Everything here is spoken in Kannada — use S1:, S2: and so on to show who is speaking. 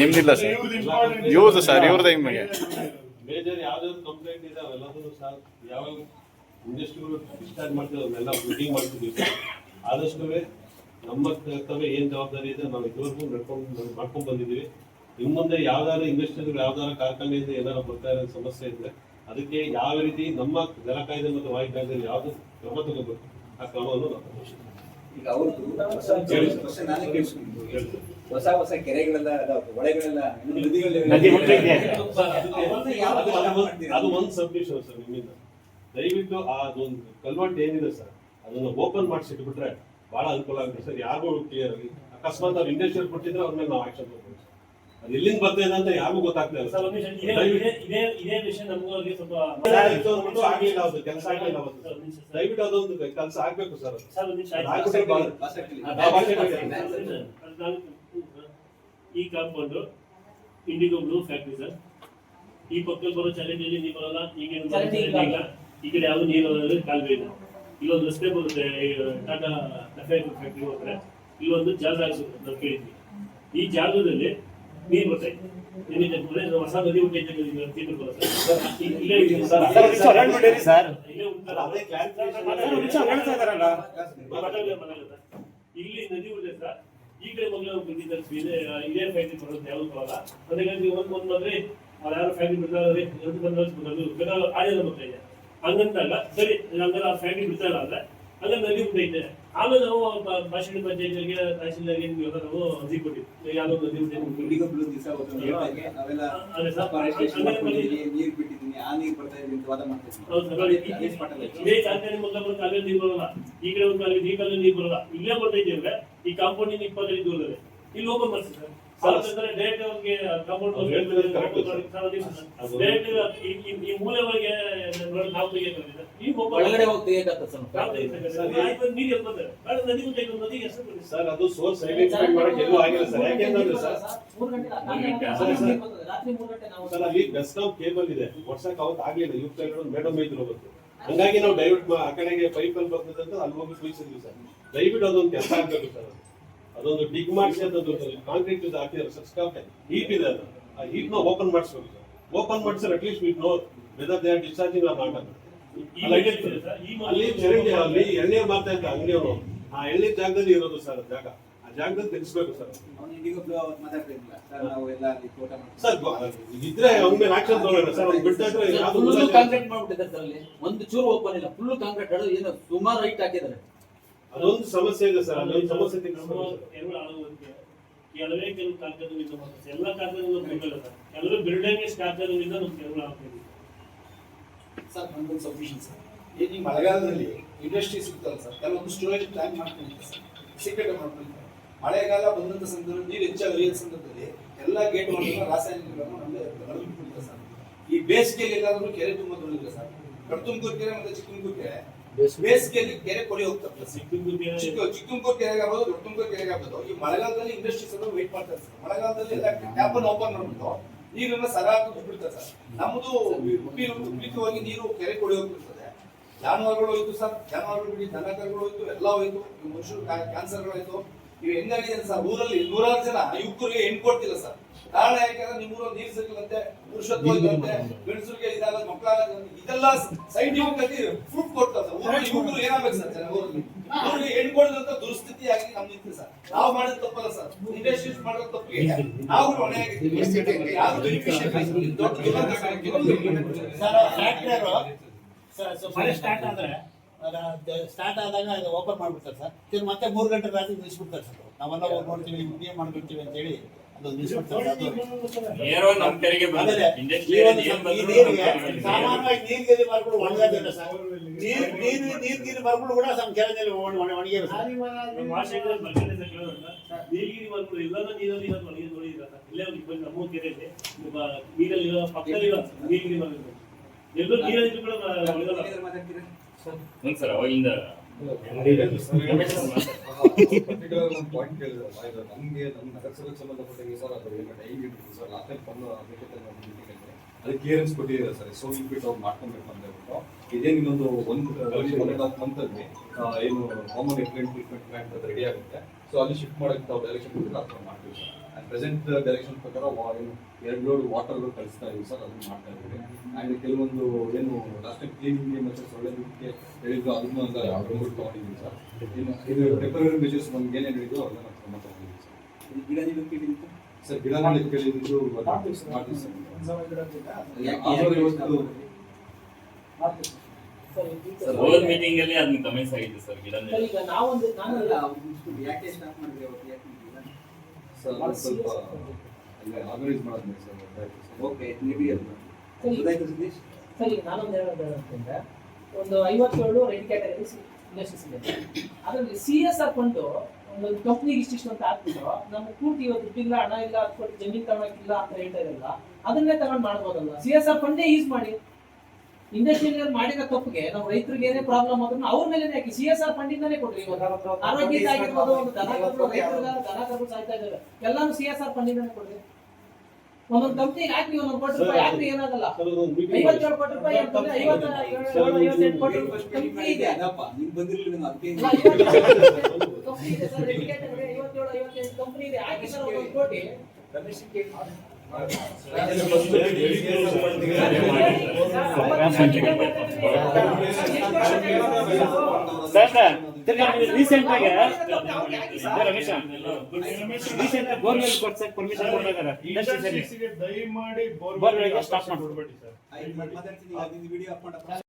S1: ನಿಮ್ದಿಲ್ಲ ಸರ್ ಇವ್ರದ್ದು ಸರ್ ಇವ್ರದ್ದು ನಿಮಗೆ
S2: ಮೇಜರ್ ಯಾವ್ದಾದ್ರು ಕಂಪ್ಲೇಂಟ್ ಇದೆ ಅವೆಲ್ಲದೂ ಸಹ ಯಾವ ಇಂಡಸ್ಟ್ರಿಗಳು ಡಿಸ್ಚಾರ್ಜ್ ಮಾಡ್ತೀವಿ ಅವನ್ನೆಲ್ಲ ಮೀಟಿಂಗ್ ಮಾಡ್ತಿದ್ದೀವಿ ಸರ್. ಆದಷ್ಟು ನಮ್ಮ ಕರ್ತವ್ಯ ಏನ್ ಜವಾಬ್ದಾರಿ ಇದೆ, ನಾವು ಇದುವರೆಗೂ ನಡ್ಕೊಂಡು ಮಾಡ್ಕೊಂಡು ಬಂದಿದ್ದೀವಿ ನಿಮ್ಮ ಮುಂದೆ ಯಾವ್ದಾದ್ರು ಇಂಡಸ್ಟ್ರಿಗಳು ಯಾವ್ದಾದ್ರು ಕಾರ್ಖಾನೆಯಿಂದ ಏನಾದ್ರು ಬರ್ತಾ ಇರೋ ಸಮಸ್ಯೆ ಇದ್ರೆ ಅದಕ್ಕೆ ಯಾವ ರೀತಿ ನಮ್ಮ ಜಲ ಕಾಯ್ದೆ ಮತ್ತು ವಾಯು ಕಾಯ್ದೆ ಯಾವ್ದು ಕ್ರಮ ತಗೋಬೇಕು, ಆ ಕ್ರಮವನ್ನು ನಾವು.
S3: ಈಗ ಅವ್ರದ್ದು ಹೊಸ ಹೊಸ ನಾನೇ ಕೇಳಿಸ್ಕೊಂಡು. ಹೊಸ ಹೊಸ ಕೆರೆಗಳೆಲ್ಲ ಅದಾವ ಹೊಳೆಗಳೆಲ್ಲ ನದಿಗಳೆಲ್ಲ?
S2: ಅದು ಒಂದು ಸಬ್ಮಿಷನ್ ಸರ್ ನಿಮ್ಮಿಂದ. ದಯವಿಟ್ಟು ಆ ಅದೊಂದು ಕಲ್ವರ್ಟ್ ಏನಿದೆ ಸರ್ ಅದನ್ನ ಓಪನ್ ಮಾಡಿಸಿಟ್ಬಿಟ್ರೆ ಬಹಳ ಅನುಕೂಲ ಆಗುತ್ತೆ ಸರ್. ಯಾರಿಗೂ ಕ್ಲಿಯರ್ ಆಗಿ ಅಕಸ್ಮಾತ್ ಅವ್ರು ಇಂಡಸ್ಟ್ರಿಯಲ್ ಕೊಟ್ಟಿದ್ರೆ ಅವ್ರ ಮೇಲೆ ನಾವು ಆಕ್ಷನ್ ತಗೊಳ್ತೀವಿ ಬರ್ತಾ ಇದೆ ಅಂತ ಯಾರಿಗೂ ಗೊತ್ತಾಗ್ತಾ ಇಲ್ಲ.
S4: ಸರ್. ಒಂದು ಇದೇ ವಿಷಯ ನಮಗೂ ಅಲ್ಲಿ ಸ್ವಲ್ಪ
S2: ಅದು ಕೆಲಸ ಆಗಿಲ್ಲ ಅವತ್ತು ದಯವಿಟ್ಟು ಅದೊಂದು ಕೆಲಸ ಆಗ್ಬೇಕು ಸರ್.
S4: ಸರ್, ಒಂದು ನಿಮಿಷ ಈ compound Indigo blue factory sir. ಈ ಪಕ್ಕದಲ್ಲಿ ಬರೋ ಚಾಲೆಂಜಲ್ಲಿ ನೀವು ಬರೋಲ್ಲ ಇಲ್ಲ. ಈ ಕಡೆ ಯಾವ್ದು ನೀರು ಕಾಲುವೆ ಇಲ್ಲ. ಇಲ್ಲೊಂದು ರಸ್ತೆ ಬರುತ್ತೆ ಟಾಟಾ ಫ್ಯಾಕ್ಟ್ರಿ ಹೋದ್ರೆ ಇಲ್ಲೊಂದು ಜಾಗ ಹಾಕ್ಸಿದ್ರು ನಾವು ಕೇಳಿದ್ವಿ. ಈ ಜಾಗದಲ್ಲಿ ನೀರು ಬರ್ತಾ ಇದೆ ಮನೆ ಹೊಸ ನದಿ ಹುಟ್ಟೈತೆ ತೀರ್ಪು ಬರುತ್ತೆ ಇಲ್ಲೇ ನದಿ ಉಳಿದೆ ಸರ್ ಈ ಕಡೆ ಮಗಳು ಬಂದಿದ್ದಾರೆ ಇದೆ ಇದೇ ಫ್ಯಾಕ್ಟ್ರಿ ಬರೋದು ಯಾವ್ದು ಬರಲ್ಲ ಅದಕ್ಕೆ ಒಂದ್ ಒಂದ್ ಬಂದ್ರೆ ಅವ್ರು ಯಾರು ಫ್ಯಾಕ್ಟ್ರಿ ಬಿಡ್ತಾರೆ ಎರಡು ಬಂದ್ರೆ ಬೇಕಾದ್ರೆ ಆಡಿಯೋ ಬರ್ತಾ ಇದೆ. ಹಂಗಂದಾಗ ಸರಿ ಹಂಗಾರೆ ಆ ಫ್ಯಾಕ್ಟ್ರಿ ಬಿಡ್ತಾ ಇಲ್ಲ ಅಂದ್ರೆ ಹಂಗಾರೆ ನದಿ ಬಿಟ್ಟೈತೆ ಆಮೇಲೆ ನಾವು ಭಾಷಣ ಪಂಚಾಯತ್ಗೆ ತಹಶೀಲ್ದಾರ್ಗೆ ನಿಮ್ಗೆಲ್ಲ ನಾವು ಅರ್ಜಿ ಕೊಟ್ಟಿದ್ವಿ. ಯಾವ್ದೋ ನದಿ
S3: ದಿವಸ ನೀರ್ ಬಿಟ್ಟಿದ್ದೀನಿ ಆ ನೀರ್ ಬರ್ತಾ ವಾದ
S4: ಇದೇ ಮೊದಲ ಕಾಲೇ ನೀರು ಬರಲ್ಲ. ಈ ಕಡೆ ಒಂದು ಕಾಲೇಜ್ ಈ ಕಾಲೇಜ್ ನೀರು ಬರಲ್ಲ. ಇಲ್ಲೇ ಬರ್ತೈತೆ ಅಂದ್ರೆ ಈ ಕಾಂಪೌಂಡ್ ಇನ್ನು ಇಪ್ಪತ್ತೈದು ದೂರದಲ್ಲಿ. ಇಲ್ಲಿ ಹೋಗೋ ಸರ್.
S5: ಒಳಗಡೆ ಸರ್.
S2: ಅದು ಸೋರ್ಸ್ ಐಡೆಂಟಿಫೈ ಮಾಡಕ್ಕೆ ಎಲ್ಲೂ ಆಗಿಲ್ಲ ಸರ್. ಸರ್ ಅಲ್ಲಿ ಕೇಬಲ್ ಇದೆ. ವರ್ಷಕ್ಕೆ ಅವತ್ತು ಆಗ್ಲಿಲ್ಲ. ಯುಕ್ತ ಮೇಡಮ್ ಇದ್ರು ಅವತ್ತು? ಹಂಗಾಗಿ ನಾವು ಡೈವರ್ಟ್ ಆ ಕಡೆಗೆ ಪೈಪ್ ಅಲ್ಲಿ ಬರ್ತದೆ ಅಂತ ಅಲ್ಲಿ ಹೋಗಿ ಸರ್. ದಯವಿಟ್ಟು ಅದೊಂದು ಕೆಲಸ ಆಗ್ಬೇಕು ಸರ್. ಅದೊಂದು ಡಿಗ್ ಮಾಡಿಸಿ ಅದೊಂದು ಕಾಂಕ್ರೀಟ್ ಇದು ಹಾಕಿದ್ರೆ ಸ್ಕಾಪ್ ಹೀಟ್ ಇದೆ ಅದು. ಆ ಹೀಟ್ನ ಓಪನ್ ಮಾಡಿಸ್ಬೇಕು ಸರ್. ಓಪನ್ ಮಾಡಿಸಿದ್ರೆ at least we know whether they are discharging or not ಅಲ್ಲ, ಇದೆ.
S4: ಇದೆ ಸರ್, ಈ
S2: ಅಲ್ಲಿ ಚರಂಡಿ ಅಲ್ಲಿ ಎಳ್ನೀರು ಮಾರ್ತಾ ಇದ್ದ ಅಂಗಡಿಯವರು ಆ ಎಳ್ನೀರ್ ಜಾಗದಲ್ಲಿ ಇರೋದು ಸರ್ ಜಾಗ. ಆ ಜಾಗದಲ್ಲಿ ತೆಗಿಸ್ಬೇಕು ಸರ್.
S3: ಸರ್ ನಾವು ಎಲ್ಲ ಅಲ್ಲಿ ತೋಟ ಮಾಡ್ತೀವಿ.
S2: ಸರ್ ಇದ್ರೆ ಅವ್ನ ಮೇಲೆ ಆಕ್ಷನ್ ತಗೊಳ್ಳೋಣ ಸರ್. ಅವ್ನು
S5: ಅಲ್ಲಿ. ಒಂದು ಚೂರು ಓಪನ್ ಇಲ್ಲ. ಫುಲ್ ಕಾಂಕ್ರೀಟ್ ಏನು ಸುಮಾರು ಹೈಟ್ ಹಾಕಿದ್ದಾರೆ.
S2: ಅದೊಂದು ಸಮಸ್ಯೆ ಇದೆ ಸರ್ ಅದೊಂದು ಸಮಸ್ಯೆ
S4: ಕೆಲವೇ ಕೆಲವು ಕಾರ್ಖಾನೆಗಳಿಂದ ಮಾತ್ರ ಎಲ್ಲ ಕಾಗದಗಳು ಬೇಕಲ್ಲ ಸರ್. ಕೆಲವರು ಬಿಲ್ಡಿಂಗ್ ಕಾರ್ಖಾನೆಗಳಿಂದ ನಮ್ಗೆ ಕೆಲವು ಆಗ್ತದೆ
S6: ಸರ್ ನಮ್ಗೊಂದು ಸಬ್ಮಿಷನ್ ಸರ್. ಈಗ ಈ ಮಳೆಗಾಲದಲ್ಲಿ ಇಂಡಸ್ಟ್ರಿ ಸಿಗ್ತಲ್ಲ ಸರ್. ಕೆಲವೊಂದು ಸ್ಟೋರೇಜ್ ಪ್ಲಾನ್ ಮಾಡ್ಕೊಂತಾರೆ ಸರ್. ಸೀಕ್ರೆಟ್ ಮಾಡ್ಕೊಂತಾರೆ ಮಳೆಗಾಲ ಬಂದಂಥ ಸಂದರ್ಭದಲ್ಲಿ ನೀರು ಹೆಚ್ಚಾಗಿ ಹರಿಯೋ ಸಂದರ್ಭದಲ್ಲಿ ಎಲ್ಲ ಗೇಟ್ಗಳನ್ನು ರಾಸಾಯನಿಕಗಳನ್ನು ನಮಗೆ ಹೊರಗಿಟ್ಬಿಟ್ಟಿದೆ ಸರ್. ಈ ಬೇಸಿಗೆಯಲ್ಲಿ ಎಲ್ಲಾದ್ರೂ ಕೆರೆ ತುಂಬ ದೊಡ್ಡಿದೆ ಸರ್. ಕಡ್ತುಮಕೂರು ಕೆರೆ ಮತ್ತೆ ಚಿಕ್ಕಮಗಳೂರು ಕೆರೆ ಬೇಸಿಗೆಯಲ್ಲಿ ಕೆರೆ ಕೊಡಿ ಹೋಗ್ತಾರೆ ಸರ್. ಚಿಕ್ಕ ಚಿಕ್ಕಮಗಳೂರು ಕೆರೆಗೆ ಆಗ್ಬೋದು ದೊಡ್ಡ ತುಮಕೂರು ಕೆರೆಗೆ ಆಗ್ಬೋದು. ಈ ಮಳೆಗಾಲದಲ್ಲಿ ಇಂಡಸ್ಟ್ರೀಸ್ ಎಲ್ಲ ವೇಟ್ ಮಾಡ್ತಾರೆ ಸರ್. ಮಳೆಗಾಲದಲ್ಲಿ ಎಲ್ಲ ಟ್ಯಾಪ್ ಅನ್ನು ಓಪನ್ ಮಾಡ್ಬಿಟ್ಟು ನೀರನ್ನ ಸರಾಗಿ ಬಿಡ್ತಾರೆ ಸರ್. ನಮ್ಮದು ಉಪ್ಪಿ ಉಪ್ಪಿತವಾಗಿ ನೀರು ಕೆರೆ ಕೊಡಿ ಹೋಗ್ಬಿಡ್ತದೆ. ಜಾನುವಾರುಗಳು ಹೋಯ್ತು ಸರ್. ಜಾನುವಾರುಗಳು ಬಿಡಿ ದನಕರುಗಳು ಹೋಯ್ತು ಎಲ್ಲ ಹೋಯ್ತು. ಈ ಮನುಷ್ಯರು ಕ್ಯಾನ್ಸರ್ಗಳಾಯ್ತು ಇವು ಹೆಂಗಾಗಿದೆ ಸರ್? ಊರಲ್ಲಿ ನೂರಾರು ಜನ ಯುವಕರಿಗೆ ಹೆಣ್ಣು ಕೊಡ್ತಿಲ್ಲ ಸರ್. ಕಾರಣ ಯಾಕಂದ್ರೆ ನಿಮ್ಮೂರಲ್ಲಿ ನೀರು ಸಿಗಲಂತೆ ಪುರುಷತ್ವ ಇಲ್ಲಂತೆ ಗಂಡಸರಿಗೆ ಇದಾಗಲ್ಲ ಮಕ್ಕಳಾಗಲ್ಲ ಇದೆಲ್ಲ ಸೈಂಟಿಫಿಕ್ ಆಗಿ ಪ್ರೂಫ್ ಕೊಡ್ತಾರೆ ಸರ್. ಊರಲ್ಲಿ ಯುವಕರು ಏನಾಗಬೇಕು ಸರ್ ಜನ ಊರಲ್ಲಿ? ಊರಿಗೆ ಹೆಣ್ಣು ಕೊಡದಂತ ದುರ್ಸ್ಥಿತಿ ಆಗಿ ನಮ್ ನಿಂತಿದೆ ಸರ್. ನಾವು ಮಾಡಿದ ತಪ್ಪಲ್ಲ ಸರ್. ಇಂಡಸ್ಟ್ರೀಸ್ ಮಾಡೋ ತಪ್ಪಿಗೆ ನಾವು ಹೊಣೆ ಆಗಿದ್ದೀವಿ ಯಾರು ಬೆನಿಫಿಷಿಯರಿ ದೊಡ್ಡ ದುರಂತ
S7: ಸರ್ ಫ್ಯಾಕ್ಟ್ರಿಯವರು ಮಳೆ ಸ್ಟಾರ್ಟ್ ಆದ್ರೆ ಸ್ಟಾರ್ಟ್ ಆದಾಗ ಅದು ಓಪನ್ ಮಾಡ್ಬಿಡ್ತಾರೆ ಸರ್. ತಿರ್ಗಿ ಮತ್ತೆ ಮೂರು ಗಂಟೆ ರಾತ್ರಿ ನಿಲ್ಲಿಸ್ಬಿಡ್ತಾರೆ ಸರ್. ನಾವೆಲ್ಲ ಹೋಗಿ ನೋಡ್ತೀವಿ ವಿಡಿಯೋ ಮಾಡ್ಬಿಡ್ತೀವಿ ಅಂತ ಹೇಳಿ ಅದು ನಿಲ್ಲಿಸ್ಬಿಡ್ತಾರೆ ಅದು ಸಾಮಾನ್ಯವಾಗಿ ನೀರ್ ಗೀರಿ ಮರಗಳು ಒಣಗೋದಿಲ್ಲ ಸರ್ ನೀರ್ ನೀರು ನೀರ್ ಗೀರಿ ಮರಗಳು ಕೂಡ ನಮ್ಮ ಕೆಳದಲ್ಲಿ ಒಣ-
S4: ನೀರ್ಗಿರಿ ಮರಗಳು ಎಲ್ಲಾನು ನೀರಲ್ಲಿ ಇರೋದು ನೋಡಿದ್ರ ಇಲ್ಲೇ ಒಂದು ನಮ್ಮ ಕೆರೆಯಲ್ಲಿ ನೀರಲ್ಲಿ ಇರೋ ಪಕ್ಕದಲ್ಲಿ ಮರಗಳು ಎಲ್ಲರೂ ನೀರಲ್ಲಿ ಕೂಡ
S8: ಹ್ಞೂ ಸರ್ ಅವಾಗಿಂದ
S9: ಪರ್ಟಿಕ್ಯುಲರ್ ಒಂದು ಪಾಯಿಂಟ್ ಕೇಳಿದ್ರಲ್ಲ ಇದು. ನಮಗೆ ನಮ್ಮ ನಗರಸಭೆಗೆ ಸಂಬಂಧಪಟ್ಟ ಸರ್ ಅದು ಈಗ ಡೈಲಿ ಸರ್ ಲಾಸ್ಟ್ ಟೈಮ್ ಬಂದು ಅದಕ್ಕೆ ಅದಕ್ಕೆ ಕ್ಲಿಯರೆನ್ಸ್ ಕೊಟ್ಟಿದ್ದಾರೆ ಸರ್ ಸೋ ಬಿಟ್ಟು ಅವ್ರು ಮಾಡ್ಕೊಬೇಕು ಅಂತ ಹೇಳ್ಬಿಟ್ಟು ಇದೇನು ಇನ್ನೊಂದು ಒಂದು ಒನ್ ಹಾಫ್ ಏನು ಕಾಮನ್ ಟ್ರೀಟ್ಮೆಂಟ್ ಪ್ಲಾಂಟ್ ರೆಡಿ ಆಗುತ್ತೆ ಸೊ ಅಲ್ಲಿ ಶಿಫ್ಟ್ ಮಾಡಕ್ಕೆ ನಾವು ಡೈರೆಕ್ಷನ್ ಕೊಟ್ಟಿದ್ರೆ ಥರ ಮಾಡ್ತೀವಿ ಸರ್. ಆ್ಯಂಡ್ ಪ್ರೆಸೆಂಟ್ ಡೈರೆಕ್ಷನ್ ಪ್ರಕಾರ ವಾ- ಏನು ಎರಡು ಲೋಡ್ ವಾಟರ್ ಕಳಿಸ್ತಾ ಇದ್ದೀವಿ ಸರ್ ಅದನ್ನು ಮಾಡ್ತಾ ಇದ್ದೀವಿ. ಆ್ಯಂಡ್ ಕೆಲವೊಂದು ಏನು ಲಾಸ್ಟ್ ಟೈಮ್ ಕ್ಲೀನಿಂಗ್ ಮತ್ತೆ ಸೊಳ್ಳೆಗೆ ಹೇಳಿದ್ರು ಅದನ್ನು ಒಂದು ರಿಮೋಟ್ ತೊಗೊಂಡಿದ್ದೀವಿ ಸರ್. ಇನ್ನು ಇದು ಟೆಂಪರರಿ ಮೆಜರ್ಸ್ ನಮ್ಗೆ ಏನೇನು ಹೇಳಿದ್ರು ಅದನ್ನ ನಾವು ಕ್ರಮ ತೊಗೊಂಡಿದ್ದೀವಿ ಸರ್.
S3: ಗಿಡ ನೆಡೋಕೆ ಹೇಳಿದ್ದು?
S9: ಸರ್ ಗಿಡ ನೆಡಕ್ಕೆ ಕೇಳಿದ್ದು ಮಾಡ್ತೀವಿ ಸರ್. ಇವತ್ತು
S8: ಸರ್. ಹೋದ ಮೀಟಿಂಗ್ ಅಲ್ಲಿ ಅದನ್ನ ಗಮನಿಸಾಗಿದೆ ಸರ್ ಗಿಡ.
S5: ಈಗ ನಾವೊಂದು ನಾನು
S3: ಯಾಕೆ ಸ್ಟಾಪ್ ಮಾಡಿದ್ರೆ ಅವತ್ತು? ಯಾಕೆ?
S9: ಸರ್ ಸ್ವಲ್ಪ ಅಲ್ಲೇ ಆರ್ಗನೈಸ್ ಮಾಡೋದು ಸರ್
S3: ಓಕೆ ಮೇಬಿ ಅದು
S5: ಸರಿ. ನಾನೊಂದು ಹೇಳೋದು ಅಂತಂದ್ರೆ ಒಂದು ಐವತ್ತೇಳು ರೆಡ್ ಕ್ಯಾಟಗರಿ ಇಂಡಸ್ಟ್ರೀಸ್ ಇದೆ. ಅದರಲ್ಲಿ ಸಿ ಎಸ್ ಆರ್ ಫಂಡ್ ಒಂದು ಕಂಪ್ನಿಗೆ ಇಷ್ಟಿಷ್ಟು ಅಂತ ಹಾಕ್ಬಿಟ್ಟು ನಮ್ಮ ಪೂರ್ತಿ ಇವತ್ತು ದುಡ್ಡಿಲ್ಲ ಹಣ ಇಲ್ಲ ಕೋಟಿ ಜಮೀನು ತಗೊಳಕ್ಕಿಲ್ಲ ಅಂತ ಹೇಳ್ತಾ ಇರಲ್ಲ ಅದನ್ನೇ ತಗೊಂಡು ಮಾಡ್ಬೋದಲ್ಲ ಸಿ ಎಸ್ ಆರ್ ಫಂಡೇ ಯೂಸ್ ಮಾಡಿ. ಇಂಡಸ್ಟ್ರಿಯಲ್ಲಿ ಮಾಡಿದ ತಪ್ಪಿಗೆ ನಾವು ರೈತರಿಗೆ ಏನೇ ಪ್ರಾಬ್ಲಮ್ ಆದ್ರೂ ಅವ್ರ ಮೇಲೆ ಹಾಕಿ ಸಿ ಎಸ್ ಆರ್ ಫಂಡಿಂದಾನೇ ಕೊಡ್ರಿ ಇವಾಗ ಆರೋಗ್ಯ ಆಗಿರ್ಬೋದು ಒಂದು ದನ ಕರು ರೈತರಿಗೆ ದನ ಕರು ಸಾಯ್ತಾ ಇದ್ದಾರೆ ಎಲ್ಲಾನು ಸಿ ಎಸ್ ಆರ್ ಫಂಡಿಂದಾನೇ ಕೊಡ್ರಿ ಒಂದೊಂದು ಕಂಪ್ನಿಗೆ ಹಾಕಿ ಒಂದೊಂದು ಕೋಟಿ ರೂಪಾಯಿ ಹಾಕಿ ಏನಾಗಲ್ಲ ಐವತ್ತೇಳು ಕೋಟಿ ರೂಪಾಯಿ ಅಂತಂದ್ರೆ ಕೋಟಿ ರೂಪಾಯಿ ಕಂಪ್ನಿ ಇದೆ ಐವತ್ತೇಳು ಐವತ್ತೆಂಟು ಕಂಪ್ನಿ ಇದೆ ಹಾಕಿ ಸರ್ ಒಂದೊಂದು ಕೋಟಿ
S1: ಸರ್ ರೀಸೆಂಟ್ ಆಗಿ ರೀಸೆಂಟ್ ಬೋರ್ವೆಲ್ ಕೊಡ್ಸಕ್ ಪರ್ಮಿಷನ್ ಇಂಡಸ್ಟ್ರೀಸ್
S4: ದಯಮಾಡಿ
S1: ಬೋರ್ವೆಲ್ಗೆ ಸ್ಟಾಪ್ ಮಾಡ್ಬಿಡ್ಬೇಡಿ
S3: ಆಯ್ತು,